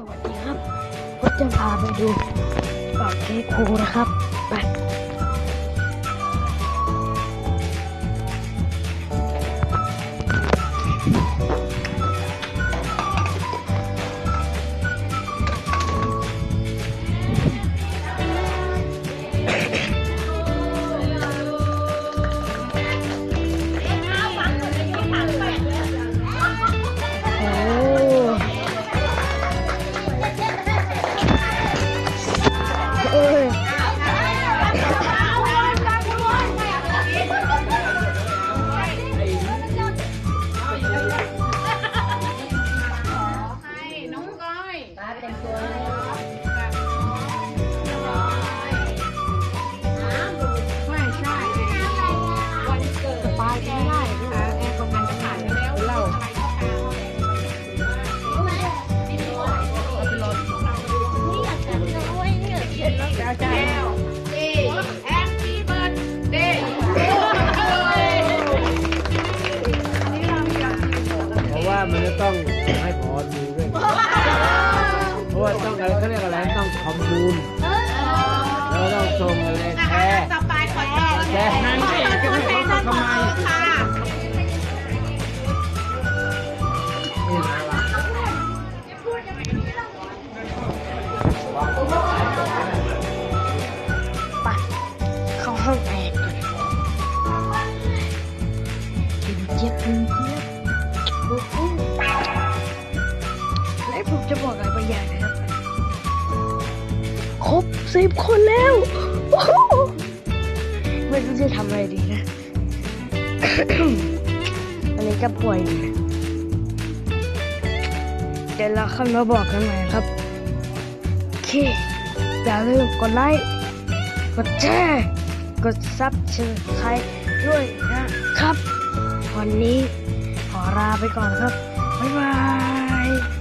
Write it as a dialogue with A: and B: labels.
A: สวัสดีครับก็จะพาไปดูปากเค้กโคนะครับ ไป
B: มันจะ
C: ต้องให้พอดูด้วย เพราะว่าต้องอะไรเขาเรียกอะไรต้องคอมมูนแล้วต้องส่งอะไรแชร์
B: ต่อไปขอแชร์
C: แชร์นั่นสิ
B: ขอแชร์ทำไมค่ะ
C: นี่นะว่ะ
A: ไปเข้าห้องแอร์ก่อนกินเจี๊ยบกินเจี๊ยบ โอ้โหและผมจะบอกอะไรบางอย่างนะครับ ครบสิบคนแล้วโอ้โหไม่รู้จะทำอะไรดีนะ อันนี้ก็ป่วยนะเดี๋ยวเราเข้ามาบอกกันใหม่ครับ โอเค อย่าลืมกดไลค์ กดแชร์ กดซับเชิญใครด้วยนะครับ วันนี้ ขอลาไปก่อนครับ บ๊ายบาย